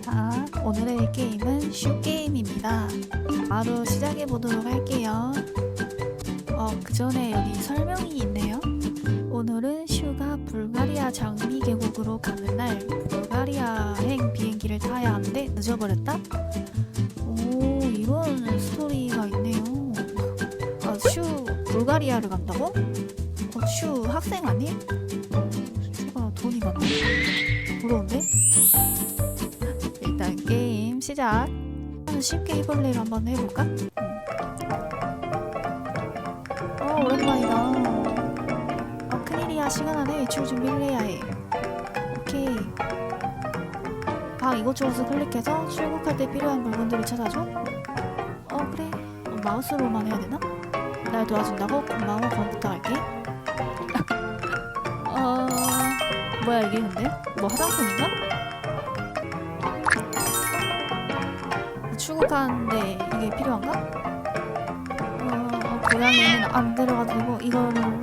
자, 오늘의 게임은 슈 게임입니다. 바로 시작해 보도록 할게요. 어, 그 전에 여기 설명이 있네요. 오늘은 슈가 불가리아 장미 계곡으로 가는 날 불가리아행 비행기를 타야 하는데 늦어버렸다? 오, 이런 스토리가 있네요. 아, 슈 불가리아를 간다고? 어, 슈 학생 아니? 슈가 돈이 많아. 부러운데? 일단 게임 시작. 쉽게 해볼래를 한번 해볼까? 응. 어 오랜만이다. 어 큰일이야 시간 안에 외출 준비를 해야 해. 오케이. 방 이곳저곳을 클릭해서 출국할 때 필요한 물건들을 찾아줘. 어 그래. 어, 마우스로만 해야 되나? 날 도와준다고? 고마워 그럼부터 할게. 어 뭐야 이게 근데? 뭐 화장품인가? 출국하는데 이게 필요한가? 어, 고양이는 안 데려가지고 이거는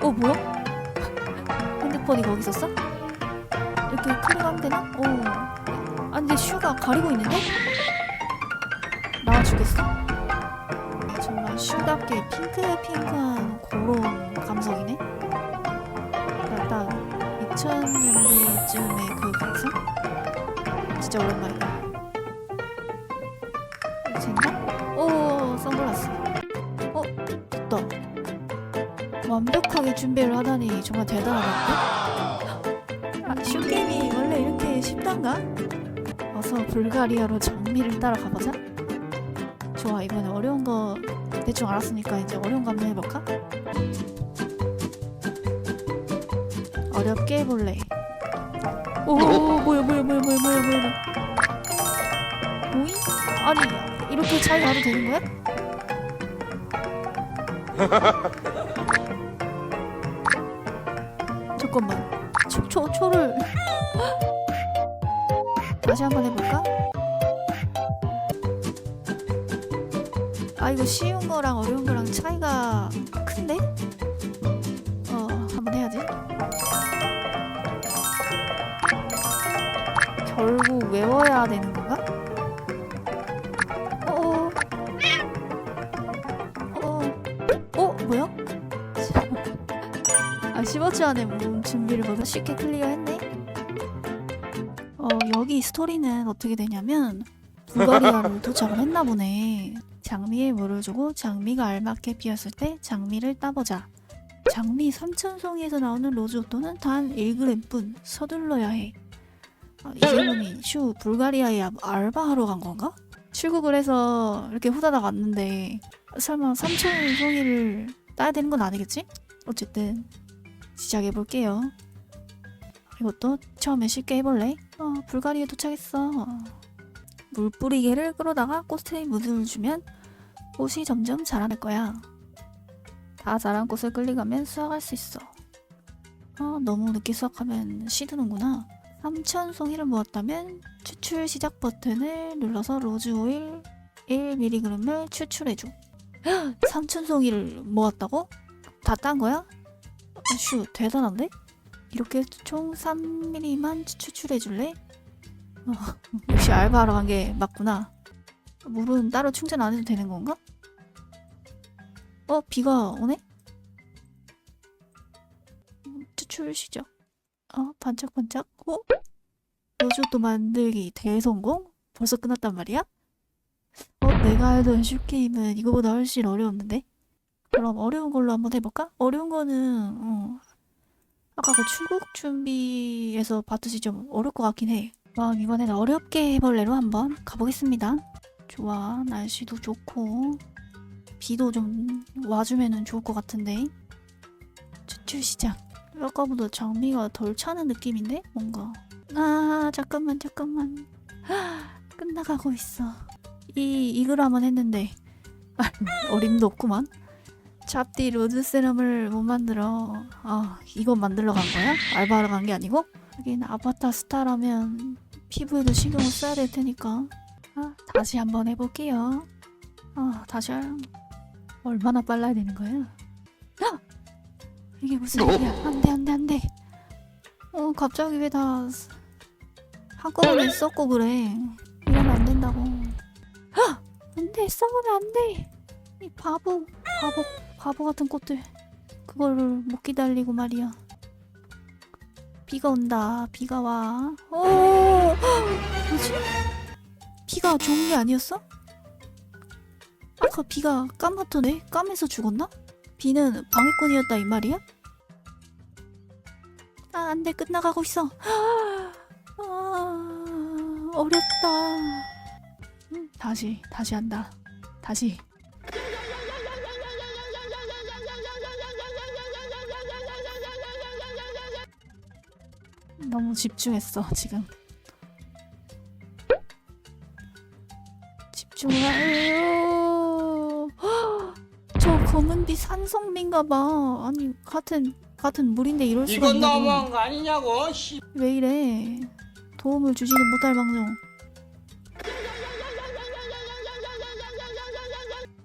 어 뭐야? 핸드폰이 거기 있었어? 이렇게 클릭하면 되나? 오. 아 근데 슈가 가리고 있는데? 나와주겠어? 정말 슈답게 핑크핑크한 그런 감성이네? 약간 2000년대쯤의 그 감성? 진짜 오랜만이다. 완벽하게 준비를 하다니 정말 대단하다. 아, 슈게임이 원래 이렇게 쉽단가? 어서 불가리아로 장미를 따라 가보자. 좋아, 이번에 어려운 거 대충 알았으니까 이제 어려운 거 한번 해볼까? 어렵게 해볼래. 오, 뭐야, 뭐야, 뭐야, 뭐야, 뭐야, 뭐야. 뭐이? 아니, 이렇게 차이 가도 되는 거야? 잠깐만. 초, 초, 초를. 다시 한번 해볼까? 아, 이거 쉬운 거랑 어려운 거랑 차이가 큰데? 어, 한번 해야지. 결국 외워야 되는 건 2주 안에 모든 준비를 모두 쉽게 클리어했네. 어, 여기 스토리는 어떻게 되냐면 불가리아로 도착을 했나 보네. 장미에 물을 주고 장미가 알맞게 피었을 때 장미를 따보자. 장미 삼천송이에서 나오는 로즈오토는 단 1g뿐 서둘러야 해. 아, 이놈이 슈 불가리아에 알바하러 간 건가? 출국을 해서 이렇게 후다닥 왔는데 설마 삼천송이를 따야 되는 건 아니겠지? 어쨌든 시작해 볼게요. 이것도 처음에 쉽게 해볼래? 어, 불가리아에 도착했어. 물 뿌리개를 끌어다가 꽃에 물을 주면 꽃이 점점 자라날 거야. 다 자란 꽃을 끌려가면 수확할 수 있어. 어, 너무 늦게 수확하면 시드는구나. 3천 송이를 모았다면 추출 시작 버튼을 눌러서 로즈 오일 1mg을 추출해줘. 3천 송이를 모았다고? 다 딴 거야? 어, 슈 대단한데? 이렇게 총 3mm만 추출해줄래? 어, 역시 알바하러 간 게 맞구나. 물은 따로 충전 안 해도 되는 건가? 어 비가 오네? 음, 추출 시작. 어 반짝반짝. 어? 로즈도 만들기 대성공? 벌써 끝났단 말이야? 어 내가 알던 슈게임은 이거보다 훨씬 어려웠는데? 그럼 어려운 걸로 한번 해볼까? 어려운 거는 어, 아까 그 출국 준비에서 봤듯이 좀 어려울 것 같긴 해. 그럼 이번에는 어렵게 해볼래로 한번 가보겠습니다. 좋아. 날씨도 좋고. 비도 좀 와주면은 좋을 것 같은데. 추출 시작. 아까보다 장미가 덜 차는 느낌인데? 뭔가. 아 잠깐만 잠깐만. 끝나가고 있어. 이 이글 한번 했는데. 아, 어림도 없구만 잡디 로즈 세럼을 못 만들어 아 이건 만들러 간 거야? 알바하러 간 게 아니고? 하긴 아바타 스타라면 피부에도 신경을 써야 될 테니까 아, 다시 한번 해볼게요 아 다시 할... 얼마나 빨라야 되는 거야? 아! 이게 무슨 일이야 안 돼 안 돼 안 돼 어 갑자기 왜 다 한꺼번에 썩고 그래. 이러면 안 된다고. 헉! 안 돼, 썩으면 안 돼. 이 바보, 바보, 바보 같은 꽃들. 그거를 못 기다리고 말이야. 비가 온다. 비가 와. 오, 헉! 뭐지? 비가 좋은 게 아니었어? 아까 비가 까맣던데? 까매서 죽었나? 비는 방해꾼이었다 이 말이야? 아, 안 돼. 끝나가고 있어. 아, 어렵다. 음, 다시, 다시 한다. 다시. 너무 집중했어, 지금. 집중을 하요. 저 검은비 산성비인가 봐. 아니, 같은, 같은 물인데 이럴 수가 이건 있냐고. 너무한 거 아니냐고 씨. 왜 이래? 도움을 주지는 못할 방송.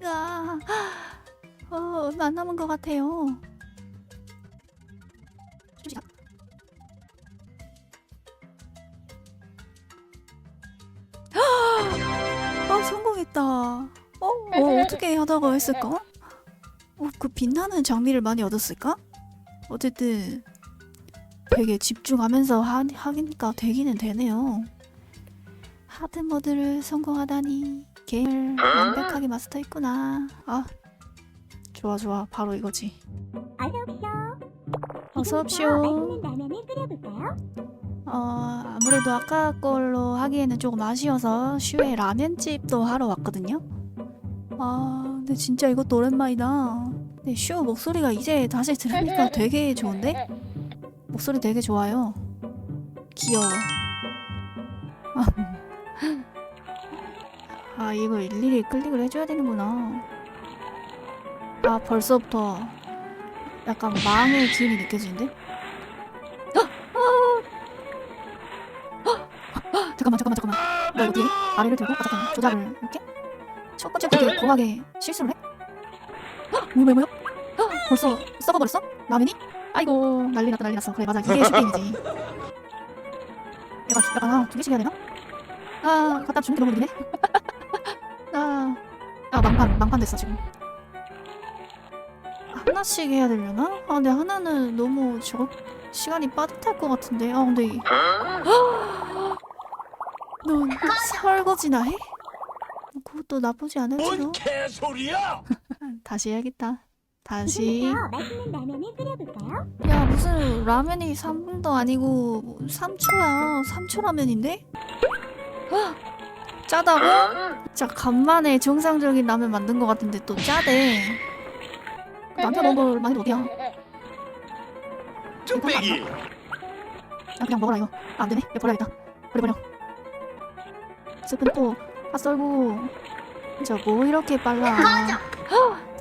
아, 어, 얼마 안 남은 것 같아요. 성공했다. 어, 어 어떻게 하다가 했을까? 어, 그 빛나는 장미를 많이 얻었을까? 어쨌든 되게 집중하면서 하, 하니까 되기는 되네요. 하드 모드를 성공하다니 게임을 완벽하게 마스터했구나. 아 좋아 좋아 바로 이거지. 어서 오십시오. 맛있는 라면을 끓여볼까요? 어 아무래도 아까 걸로 하기에는 조금 아쉬워서 슈에 라면집도 하러 왔거든요. 아 근데 진짜 이것도 오랜만이다. 근데 슈 목소리가 이제 다시 들으니까 되게 좋은데? 목소리 되게 좋아요. 귀여워. 아 이거 일일이 클릭을 해줘야 되는구나. 아 벌써부터 약간 망의 기운이 느껴지는데? 잠깐만 잠깐만 잠깐만 나 이거 뒤에 아래를 들고 아 잠깐만 조작을 이렇게 첫 번째 되게 고하게 실수를 해? 헉! 뭐야 뭐야 뭐야 헉! 벌써 썩어버렸어? 라면이? 아이고 난리 났다 난리 났어 그래 맞아 이게 슈게임이지 약간 약간 아, 두 개씩 해야 되나? 아 갖다 주는 게 너무 느리네 아, 아 망판 망판 됐어 지금 하나씩 해야 되려나? 아 근데 하나는 너무 저거 시간이 빠듯할 것 같은데 아 근데 이- 너 설거지나 해? 그것도 나쁘지 않을지도 뭔 개소리야? 다시 해야겠다 다시 지금부터 맛있는 라면을 끓여볼까요? 야 무슨 라면이 3분도 아니고 3초야 3초 라면인데? 헉! 짜다고? 진짜 간만에 정상적인 라면 만든 것 같은데 또 짜대 남편 먹을 많이 어디야 뚝배기. 아 그냥 먹어라 이거 아, 안 되네 이거 버려야겠다 버려 버려 스푼 또다 썰고 진짜 뭐 이렇게 빨라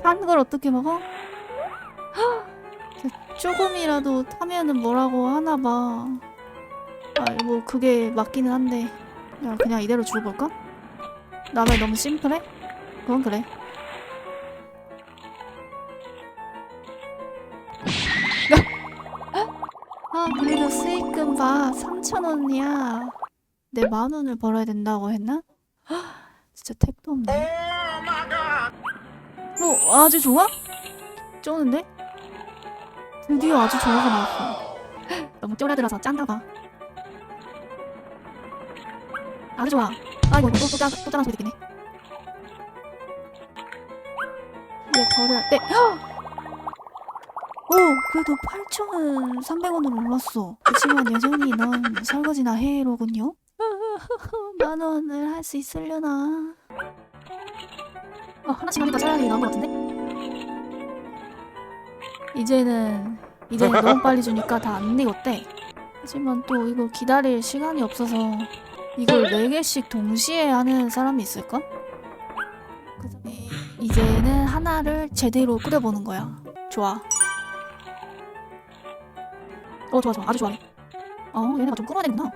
한걸 어떻게 먹어? 헉! 조금이라도 타면은 뭐라고 하나 봐. 아, 뭐 그게 맞기는 한데. 야, 그냥 이대로 줄어볼까? 라면 너무 심플해? 그건 그래. 아, 그래도 수익금 봐. 3,000원이야. 내 만 원을 벌어야 된다고 했나? 헉, 진짜 택도 없네. 어, 아주 좋아? 쩌는데? 드디어 아주 좋아가 나왔어. 너무 쫄아들어서 짠가 봐. 아주 좋아. 아 이거 또, 또, 짜, 또 짜는 소리 듣겠네. 이제 버려야 돼. 오, 그래도 8,300원으로 올랐어. 그치만 여전히 넌 설거지나 해로군요. 만 원을 할 수 있으려나? 어, 하나씩 하니까 차라리 나은 것 같은데? 이제는 이제는 너무 빨리 주니까 다 안 익었대. 하지만 또 이거 기다릴 시간이 없어서 이걸 네 개씩 동시에 하는 사람이 있을까? 이- 이제는 하나를 제대로 끓여보는 거야. 좋아. 어 좋아 좋아 아주 좋아해. 어 얘네가 좀 끓어야 되는구나.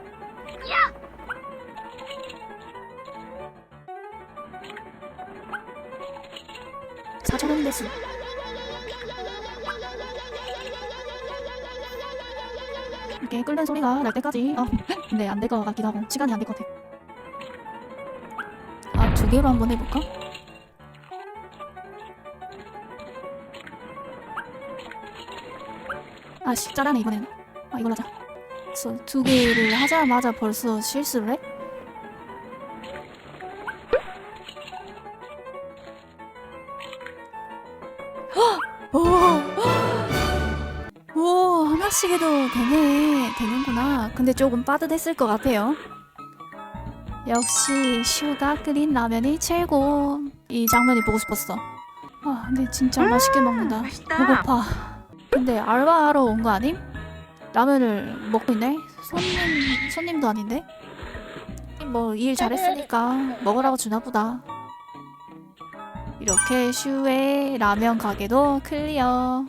사천원 됐어. 이렇게 끓는 소리가 날 때까지 어 근데 안 될 것 같기도 하고 시간이 안 될 것 같아 아 두 개로 한번 해볼까? 아 십자라네 이번엔 아 이걸 하자 그래서 두 개를 하자마자 벌써 실수를 해? 해도 되네 되는구나. 근데 조금 빠듯했을 것 같아요. 역시 슈가 끓인 라면이 최고. 이 장면이 보고 싶었어. 아 근데 진짜 맛있게 먹는다. 배고파. 근데 알바하러 온 거 아님? 라면을 먹고 있네? 손님 손님도 아닌데? 뭐 일 잘했으니까 먹으라고 주나 보다. 이렇게 슈의 라면 가게도 클리어